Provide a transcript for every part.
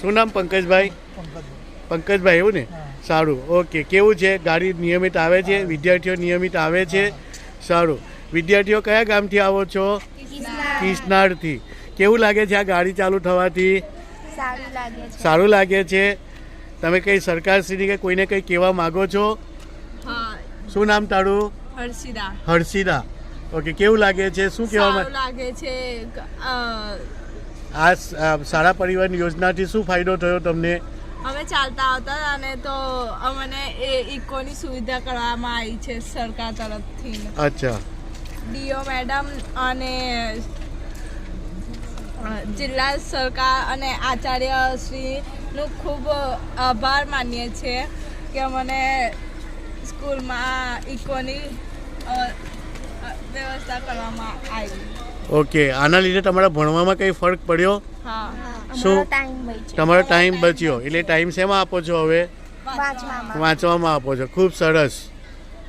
શું નામ? પંકજભાઈ? પંકજભાઈ. એવું ને? સારું. ઓકે કેવું છે? ગાડી નિયમિત આવે છે? વિદ્યાર્થીઓ નિયમિત આવે છે? સારું. વિદ્યાર્થીઓ કયા ગામથી આવો છો? કિસનારથી. કેવું લાગે છે આ ગાડી ચાલુ થવાથી? સારું લાગે છે. સારું લાગે છે? તમે કઈ સરકારશ્રીની કે કોઈને કંઈ કહેવા માગો છો? શું નામ તારું? હર્ષિદા. હર્ષિદા. ઓકે કેવું લાગે છે? શું કહેવા લાગે છે. આ સારા પરિવહન યોજનાથી શું ફાયદો થયો તમને? અમે ચાલતા આવતા અને તો અમને એ ઇકોની સુવિધા કરવામાં આવી છે સરકાર તરફથી. અચ્છા. ડીઓ મેડમ અને જિલ્લા સરકાર અને આચાર્ય શ્રીનું ખૂબ આભાર માનીએ છીએ કે મને સ્કૂલમાં ઇકોની વ્યવસ્થા કરવામાં આવી. ઓકે આના લીધે તમારા ભણવામાં કંઈ ફરક પડ્યો? શું? તમારો ટાઈમ બચ્યો એટલે ટાઈમ શેમાં આપો છો હવે? વાંચવામાં. આપો છો. ખૂબ સરસ.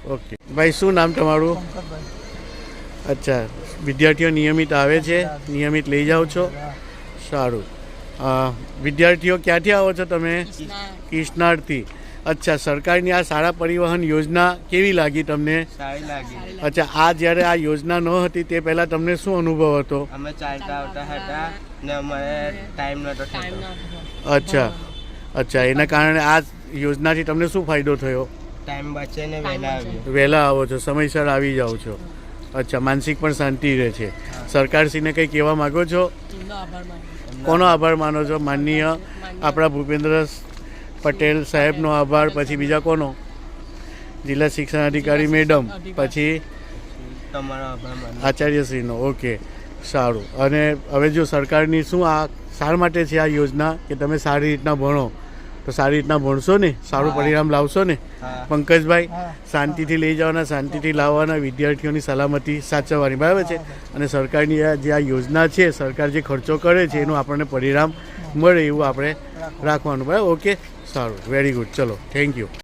ઓકે. ભાઈ શું નામ તમારું? અચ્છા. વિદ્યાર્થીઓ નિયમિત આવે છે? નિયમિત લઈ જાઓ છો? સારું. વિદ્યાર્થીઓ ક્યાંથી આવો છો તમે? કિશનારથી અચ્છા સરકારની આ શાળા પરિવહન યોજના કેવી લાગી તમને? સારી લાગી. અચ્છા આ જ્યારે આ યોજના ન હતી તે પહેલાં તમને શું અનુભવ હતો? અમે ચાલતા આવતા હતા ને અમારે ટાઈમ નહોતો થતો. અચ્છા અચ્છા એના કારણે આ યોજનાથી તમને શું ફાયદો થયો? ટાઈમ બચે ને વહેલા આવ્યો વહેલા આવો છો સમયસર આવી જાઓ છો. અચ્છા માનસિક પણ શાંતિ રહે છે. સરકારશ્રીને કંઈ કહેવા માગો છો? કોનો આભાર માનો છો? માનનીય આપણા ભૂપેન્દ્ર પટેલ સાહેબનો આભાર પછી બીજા કોનો? જિલ્લા શિક્ષણ અધિકારી મેડમ પછી તમારો આભાર માનો આચાર્યશ્રીનો. ઓકે સારું. અને હવે જો સરકારની શું આ સાર માટે છે આ યોજના કે તમે સારી રીતના ભણો તો સારી રીતના ભણશો ને? સારું પરિણામ લાવશો ને? પંકજભાઈ શાંતિથી લઈ જવાના શાંતિથી લાવવાના વિદ્યાર્થીઓની સલામતી સાચવવાની. બરાબર છે? અને સરકારની આ જે આ યોજના છે સરકાર જે ખર્ચો કરે છે એનું આપણને પરિણામ મળે એવું આપણે રાખવાનું. બરાબર? ઓકે સારું. વેરી ગુડ ચલો. Thank you